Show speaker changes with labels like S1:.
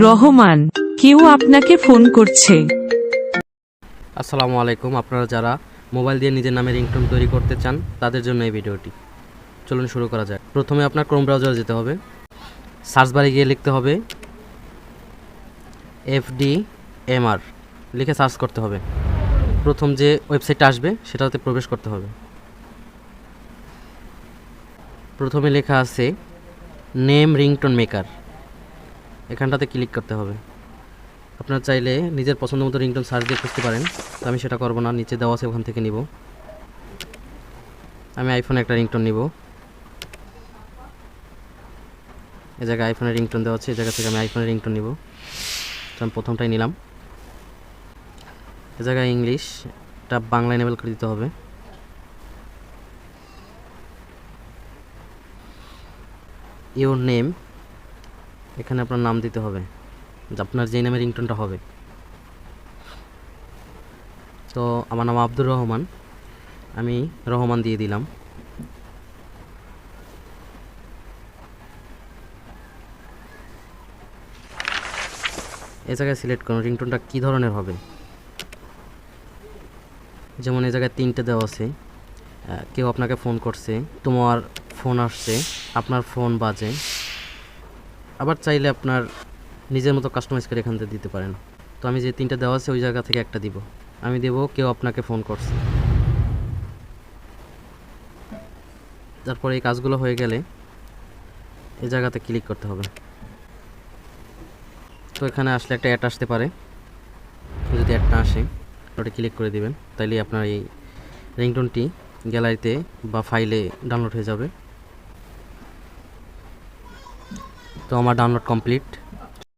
S1: রহমান, কেউ আপনাকে ফোন করছে।
S2: আসসালামু আলাইকুম, আপনারা যারা মোবাইল দিয়ে নিজের নামে রিংটোন তৈরি করতে চান, তাদের জন্য এই ভিডিওটি। চলুন শুরু করা যাক। প্রথমে আপনার ক্রোম ব্রাউজারে যেতে হবে। সার্চ বারে গিয়ে লিখতে হবে এফডি এমআর লিখে সার্চ করতে হবে। প্রথম যে ওয়েবসাইটটা আসবে, সেটাতে প্রবেশ করতে হবে। প্রথমে লেখা আছে, নেম রিংটোন মেকার। এখানটাতে ক্লিক করতে হবে। আপনার চাইলে নিজের পছন্দ মতো রিংটোন সার্চ দিয়ে খুঁজতে পারেন, তো আমি সেটা করব না, নিচে দেওয়া আছে, ওখান থেকে নিব। আমি আইফোনে একটা রিংটোন নিব। এ জায়গায় আইফোনের রিংটোন দেওয়া আছে এই জায়গা থেকে আমি আইফোনের রিংটোন নিব। তো আমি প্রথমটাই নিলাম। এ জায়গায় ইংলিশ এটা বাংলা এনেবেল করে দিতে হবে। ইওর নেম এখানে আপনার নাম দিতে হবে। আপনার যেই নামে রিংটোনটা হবে। তো আমার নাম আব্দুর রহমান। আমি রহমান দিয়ে দিলাম। এ জায়গায় সিলেক্ট করুন রিংটোনটা কী ধরনের হবে? যেমন এ জায়গায় তিনটে দেওয়া আছে। কেউ আপনাকে ফোন করছে, তোমার ফোন আসছে, আপনার ফোন বাজে। আবার চাইলে আপনার নিজের মতো কাস্টমাইজ করে এখান থেকে দিতে পারেন। তো আমি যে তিনটা দেওয়া আছে, ওই জায়গা থেকে একটা দিব। আমি দেব, কেউ আপনাকে ফোন করছে। তারপরে এই কাজগুলো হয়ে গেলে এই জায়গাতে ক্লিক করতে হবে। তো এখানে আসলে একটা অ্যাড আসতে পারে। যদি অ্যাডটা আসে, ওটা ক্লিক করে দিবেন। তাইলে আপনার এই রিংটোনটি গ্যালারিতে বা ফাইলে ডাউনলোড হয়ে যাবে। তো আমার ডাউনলোড কমপ্লিট